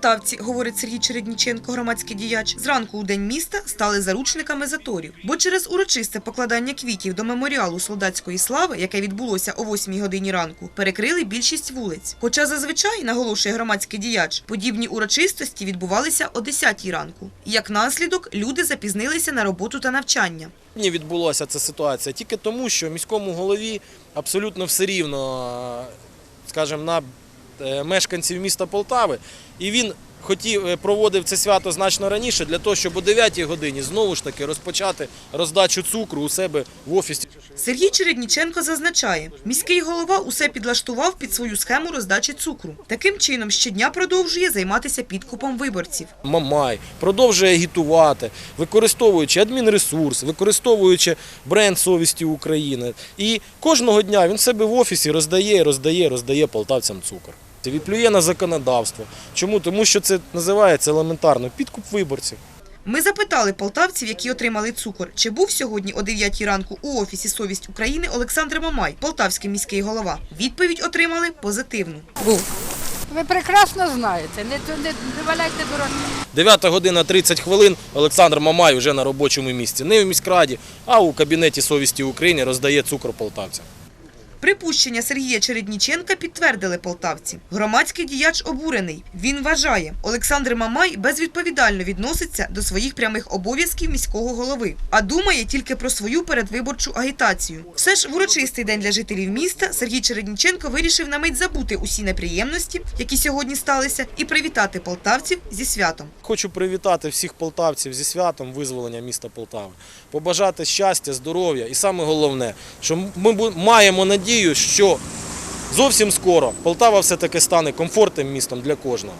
Полтавці, говорить Сергій Чередніченко, громадський діяч, зранку у день міста стали заручниками заторів. Бо через урочисте покладання квітів до меморіалу солдатської слави, яке відбулося о 8 годині ранку, перекрили більшість вулиць. Хоча зазвичай, наголошує громадський діяч, подібні урочистості відбувалися о 10 ранку. Як наслідок, люди запізнилися на роботу та навчання. Сьогодні відбулася ця ситуація тільки тому, що міському голові абсолютно все рівно, скажімо, на мешканців міста Полтави, і він хотів е, проводив це свято значно раніше для того, щоб о 9 годині знову ж таки розпочати роздачу цукру у себе в офісі. Сергій Чередніченко зазначає, міський голова усе підлаштував під свою схему роздачі цукру. Таким чином щодня продовжує займатися підкупом виборців. Мамай продовжує агітувати, використовуючи адмінресурс, використовуючи бренд совісті України. І кожного дня він себе в офісі роздає, роздає, роздає полтавцям цукор. Це відплює на законодавство. Чому? Тому що це називається елементарно підкуп виборців. Ми запитали полтавців, які отримали цукор, чи був сьогодні о 9 ранку у офісі Совість України Олександр Мамай, полтавський міський голова. Відповідь отримали позитивну. Був. Ви прекрасно знаєте, не, не, не валяйте дурака. 9 година 30 хвилин Олександр Мамай вже на робочому місці. Не в міськраді, а у кабінеті совісті України роздає цукор полтавцям. Припущення Сергія Чередніченка підтвердили полтавці. Громадський діяч обурений. Він вважає, Олександр Мамай безвідповідально відноситься до своїх прямих обов'язків міського голови, а думає тільки про свою передвиборчу агітацію. Все ж в урочистий день для жителів міста Сергій Чередніченко вирішив на мить забути усі неприємності, які сьогодні сталися, і привітати полтавців зі святом. Хочу привітати всіх полтавців зі святом визволення міста Полтави, побажати щастя, здоров'я і саме головне, що ми маємо надію, що зовсім скоро Полтава все-таки стане комфортним містом для кожного.